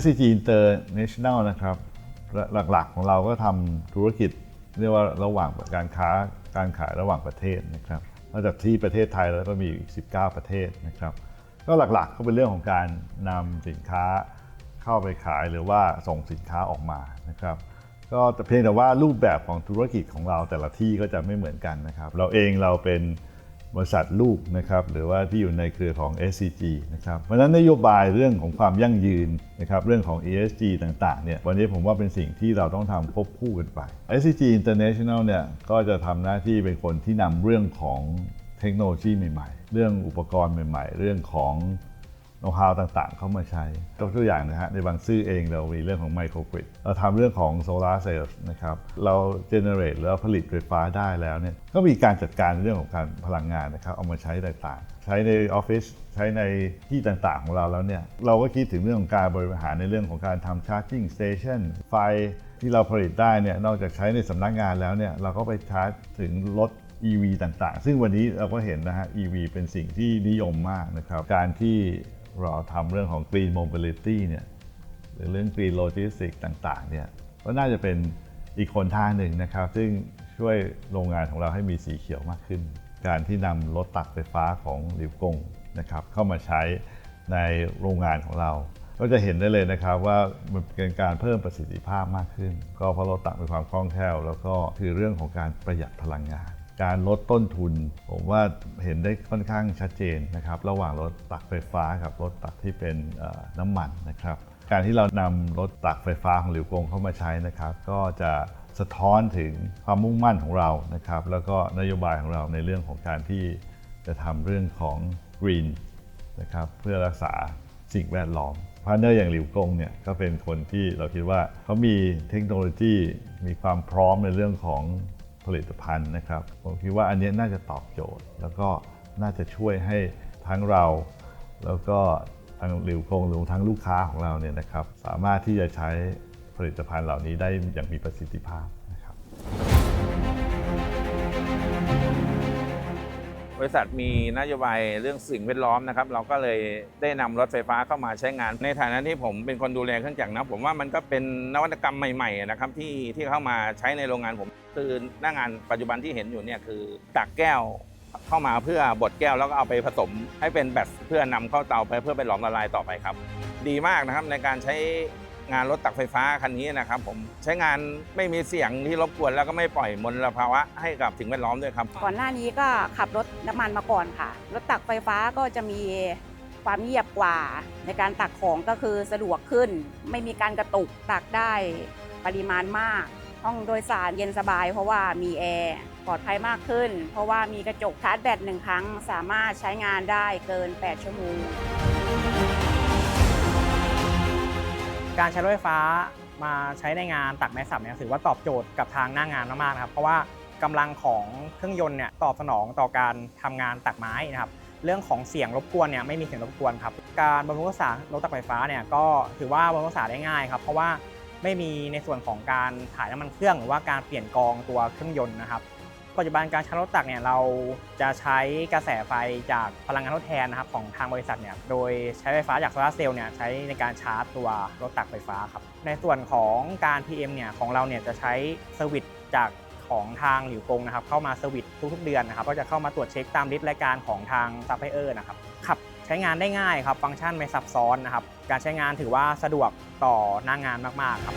SCG International นะครับ หลักๆของเราก็ทำธุรกิจเรียกว่าระหว่างการค้าการขายระหว่างประเทศนะครับนอกจากที่ประเทศไทยแล้วก็มีอีก 19 ประเทศนะครับ ก็หลักๆก็เป็นเรื่องของการนำสินค้าเข้าไปขายหรือว่าส่งสินค้าออกมานะครับ ก็แต่เพียงแต่ว่ารูปแบบของธุรกิจของเราแต่ละที่ก็จะไม่เหมือนกันนะครับ เราเองเราเป็น บริษัทลูกนะครับหรือว่าที่อยู่ในเครือของ SCG นะครับเพราะฉะนั้นนโยบายเรื่องของความยั่งยืนนะครับเรื่องของ ESG ต่างๆเนี่ยวันนี้ผมว่าเป็นสิ่งที่เราต้องทำควบคู่กันไป SCG International เนี่ยก็จะทำหน้าที่เป็นคนที่นำเรื่องของเทคโนโลยีใหม่ๆ เรื่องอุปกรณ์ใหม่ ๆ เรื่องของ โน้ตฮาวต่างๆ เข้ามาใช้ยกตัวอย่างนะฮะในบางซื่อเองเรามีเรื่องของไมโครกริดเราทำเรื่องของโซลาร์เซลล์นะครับเราเจเนเรตแล้วผลิตไฟฟ้าได้แล้วเนี่ยก็มีการจัดการเรื่องของการพลังงานนะครับเอามาใช้ต่างๆ ใช้ในออฟฟิศใช้ในที่ต่างๆของเราแล้วเนี่ยเราก็คิดถึงเรื่องของการบริหารในเรื่องของการทำชาร์จิ่งสเตชันไฟที่เราผลิตได้เนี่ยนอกจากใช้ในสำนักงานแล้วเนี่ยเราก็ไปชาร์จถึงรถ EV ต่างๆ ซึ่งวันนี้เราก็เห็นนะฮะ EV เป็นสิ่งที่นิยมมากนะครับ การที่ เราทำเรื่องของ Green Mobility เนี่ยหรือเรื่อง Green Logistics ต่างๆเนี่ยก็น่าจะเป็นอีกคนทางหนึ่งนะครับ ซึ่งช่วยโรงงานของเราให้มีสีเขียวมากขึ้น การที่นำรถตักไฟฟ้าของหลิวกงนะครับเข้ามาใช้ในโรงงานของเรา ก็จะเห็นได้เลยนะครับว่ามันเป็นการเพิ่มประสิทธิภาพมากขึ้น ก็เพราะรถตักมีความคล่องแคล่ว แล้วก็คือเรื่องของการประหยัดพลังงาน การลดต้นทุน ผมว่าเห็นได้ค่อนข้างชัดเจนนะครับ ระหว่างรถตักไฟฟ้ากับรถตักที่เป็นน้ำมันนะครับ การที่เรานำรถตักไฟฟ้าของหลิวกงเข้ามาใช้นะครับ ก็จะสะท้อนถึงความมุ่งมั่นของเรานะครับ แล้วก็นโยบายของเราในเรื่องของการที่จะทำเรื่องของ green นะครับเพื่อรักษาสิ่งแวดล้อมพาร์เนอร์อย่างหลิวกงเนี่ยก็เป็นคนที่เราคิดว่าเขามีเทคโนโลยีมีความพร้อมในเรื่องของ ผลิตภัณฑ์นะครับ ผมคิดว่าอันนี้น่าจะตอบโจทย์ แล้วก็น่าจะช่วยให้ทั้งเรา แล้วก็ทางหลิวกงหรือทั้งลูกค้าของเราเนี่ยนะครับ สามารถที่จะใช้ผลิตภัณฑ์เหล่านี้ได้อย่างมีประสิทธิภาพนะครับ บริษัทมีนโยบายเรื่องสิ่งแวดล้อมนะครับ เราก็เลยได้นำรถไฟฟ้าเข้ามาใช้งาน ในฐานะที่ผมเป็นคนดูแลเครื่องจักรนะผมว่ามันก็เป็นนวัตกรรมใหม่ๆนะครับที่ที่เข้ามาใช้ในโรงงานผม คือหน้างานปัจจุบันที่เห็นอยู่เนี่ยคือตักแก้วเข้ามาเพื่อบดแก้วแล้วก็เอาไปผสมให้เป็นแบตเพื่อนำเข้าเตาไปเพื่อไปหลอมละลายต่อไปครับ ดีมากนะครับในการใช้งานรถตักไฟฟ้าคันนี้นะครับผมใช้งานไม่มีเสียงที่รบกวนแล้วก็ไม่ปล่อยมลภาวะให้กับสิ่งแวดล้อมด้วยครับ ก่อนหน้านี้ก็ขับรถน้ำมันมาก่อนค่ะ รถตักไฟฟ้าก็จะมีความเงียบกว่า ในการตักของก็คือสะดวกขึ้น ไม่มีการกระตุกตักได้ปริมาณมาก ห้องโดยสารเย็นสบาย เพราะว่ามีแอร์ปลอดภัยมากขึ้น เพราะว่ามีกระจกชาร์จแบตหนึ่งครั้ง สามารถใช้งานได้เกิน 8 ชั่วโมง การใช้รถไฟฟ้ามาใช้ในงานตักไม้สับเนี่ยถือว่าตอบโจทย์กับทางหน้างานมากๆนะครับเพราะว่ากำลังของเครื่องยนต์เนี่ยตอบสนองต่อการทำงานตักไม้นะครับเรื่องของเสียงรบกวนเนี่ยไม่มีเสียงรบกวนครับการบำรุงรักษารถตักไฟฟ้าเนี่ยก็ถือว่าบำรุงรักษาได้ง่ายครับเพราะว่า ไม่มีในส่วนของการถ่ายน้ำมันเครื่องหรือว่าการเปลี่ยนกองตัวเครื่องยนต์นะครับ ปัจจุบันการช้รถตักเนี่ยเราจะใช้กระแสไฟจากพลังงานทดแทนนะครับของทางบริษัทเนี่ยโดยใช้ไฟฟ้าจากโซลาร์เซลล์เนี่ยใช้ในการชาร์จตัวรถตักไฟฟ้าครับในส่วนของการ PM เนี่ยของเราเนี่ยจะใช้เซอร์วิสจากของทางหลิวกงนะครับเข้ามาเซอร์วิสทุกๆเดือนนะครับก็จะเข้ามาตรวจเช็คตามลิสต์รายการของทางซัพพลายเออร์นะครับขับ ช้งานได้ง่ายครับ ฟังก์ชันไม่ซับซ้อนนะครับ การใช้งานถือว่าสะดวกต่อหน้างานมาก ๆ ครับ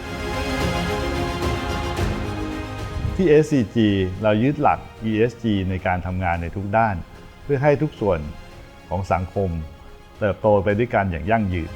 ที่ SCG เรายึดหลัก ESG ในการทำงานในทุกด้าน เพื่อให้ทุกส่วนของสังคม เติบโตไปด้วยกันอย่างยั่งยืน